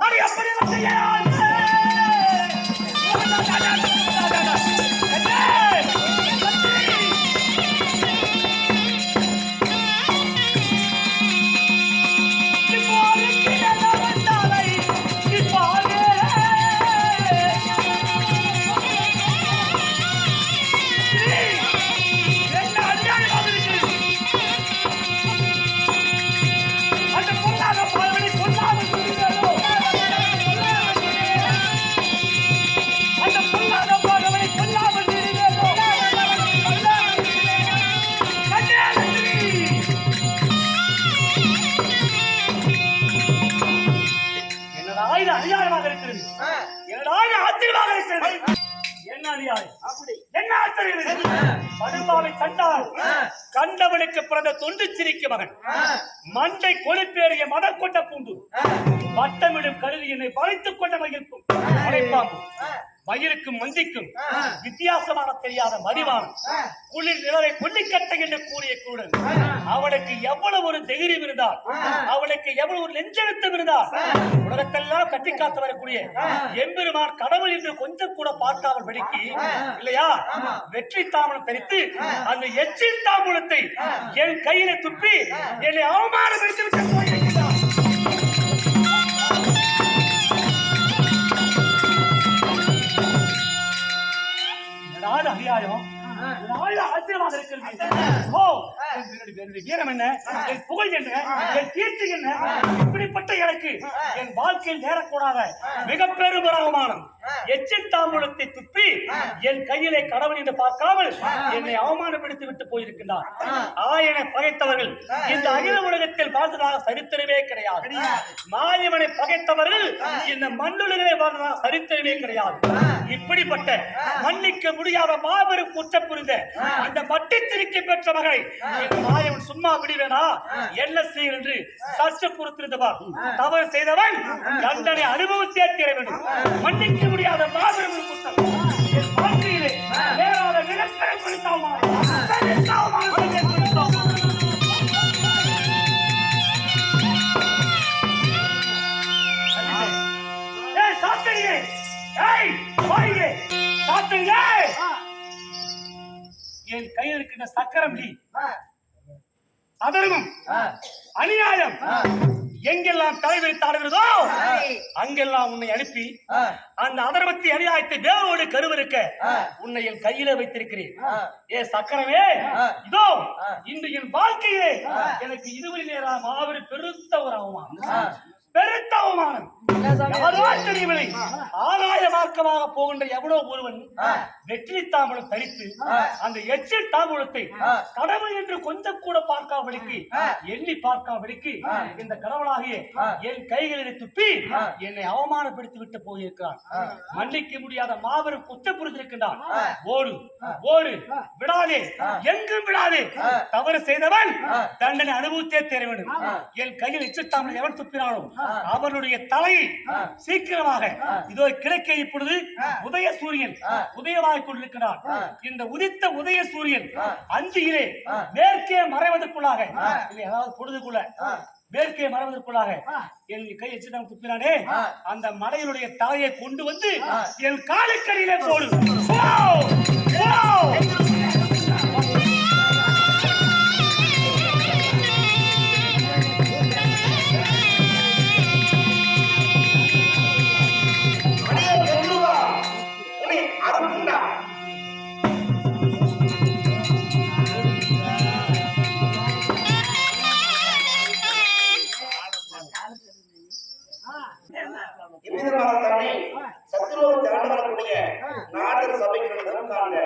அது எப்படி செய்யாது அநியாயம் என்ன ஆச்சரியம்? இது? படுபாவை கண்டால் கண்டவனுக்கு பிறந்த தொண்டு சிரிக்க மகன் மண்டை கொழுப்பேறிய மதம் கொண்ட பூண்டு. வட்டமிடும் கருவி என்னை வளைத்துக் கொண்ட மகிழ்க்கும் மயிருக்கும் மந்திக்கும் வித்தியாசமான தெரியாத மதிவான் குளிர் நிலவை கொல்லிக்கட்டை என்று கூறிய கூடன். அவனுக்கு எவ்வளவு ஒரு தைரியம் இருந்தால் அவனுக்கு எவ்வளவு ஒரு நெஞ்செழுத்தம் இருந்தால் உலகத்தெல்லாம் கட்டி காத்து வரக்கூடிய எம்பெருமான் கடவுள் என்று கொஞ்சம் கூட பார்க்காமல் வெடிக்கி இல்லையா? வெற்றி தாமலம் தரித்து அந்த எச்சில் தாம்பூலத்தை என் கையில துப்பி என்னை அவமானப்படுத்தி விட்டு போயிருக்கிறார் என்னுடைய வீரம் என்ன? என் புகழ் என்ன? என் கீர்த்தி என்ன? இப்படிப்பட்ட எனக்கு என் வாழ்க்கையில் நேரக்கூடாத மிக பெரும் ஒரு அவமானம் எச்சில் தாம்பூலத்தை துப்பி என் கையிலே கடவுள் என்று பார்க்காமல் என்னை அவமானப்படுத்தி விட்டு போயிருக்கின்றார். ஆயனை பகைத்தவர்கள் இந்த அகில உலகத்தில் வாழ்ந்ததாக சரித்திரமே கிடையாது. மாயவனை பகைத்தவர்கள் இந்த மண்ணுலகிலே வாழ்ந்ததாக சரித்திரமே கிடையாது. இப்படிப்பட்ட மன்னிக்க முடியாத மாபெரும் குற்றம் புரிந்த அந்த மட்டித்திருக்கை பெற்ற மகளை மாயவன் சும்மா விடுவேனா? என்ன செய்ய என்று சர்ச்சை பொறுத்திருந்தவர் தவறு செய்தவன் தண்டனை அனுபவத்தே தீர வேண்டும். மன்னிக்க முடியாத மாபெரும் குற்றம் என் வாழ்க்கையிலே வேறாத நிலக்கரை குறித்தாமா என் கையில் இருக்கின்ற சக்கரம் அநியாயம். எங்கெல்லாம் தலைவிரித்து ஆடுகிறதோ அங்கெல்லாம் உன்னை அனுப்பி அந்த அதர்மத்தை அநியாயத்தை தேவோடு கருவருக்க உன்னை என் கையில வைத்திருக்கிறேன். ஏ சக்கரமே இதோ இன்று என் வாழ்க்கையே எனக்கு இதுவரை நேரம் மாபெரும் பெருத்த ஒரு அவமானம். பெருத்த அவமானம் தெரியவில்லை ஆகாய மார்க்கமாக போகின்ற எவனோ ஒருவன் வெற்றி தாம்பலம் தரித்து அந்த எச்சில் தாம்பூலத்தை கடவுள் என்று கொஞ்சம் கூட பார்க்காமலுக்கு எண்ணி பார்க்காமலுக்கு இந்த கடவுளாகிய என் கைகளில் துப்பி என்னை அவமானப்படுத்தி விட்டு போயிருக்கிறான். மன்னிக்க முடியாத மாபெரும் குற்ற புரிந்திருக்கின்றான் ஓடு ஓடு விடாதே எங்கும் விடாதே தவறு செய்தவன் தண்டனை அனுபவித்தே தர வேண்டும். என் கையில் எச்சிட்டாமல் எவன் துப்பினானோ அவனுடைய தலையை சீக்கிரமாக இதோ கிடைக்க இப்பொழுது உதய சூரியன் உதயமாகிக் கொண்டிருக்கிறான். இந்த உதித்த உதய சூரியன் அஞ்சியிலே மேற்கே மறைவதற்குள்ளாக இல்லை அதாவது பொழுதுக்குள்ள மேற்கே மறைவதற்குள்ளாக என் கை எச்சிட்டாமல் துப்பினானே? அந்த மலையினுடைய தலையை கொண்டு வந்து என் காலுக்கடியிலே போடு. இவ்விதமாக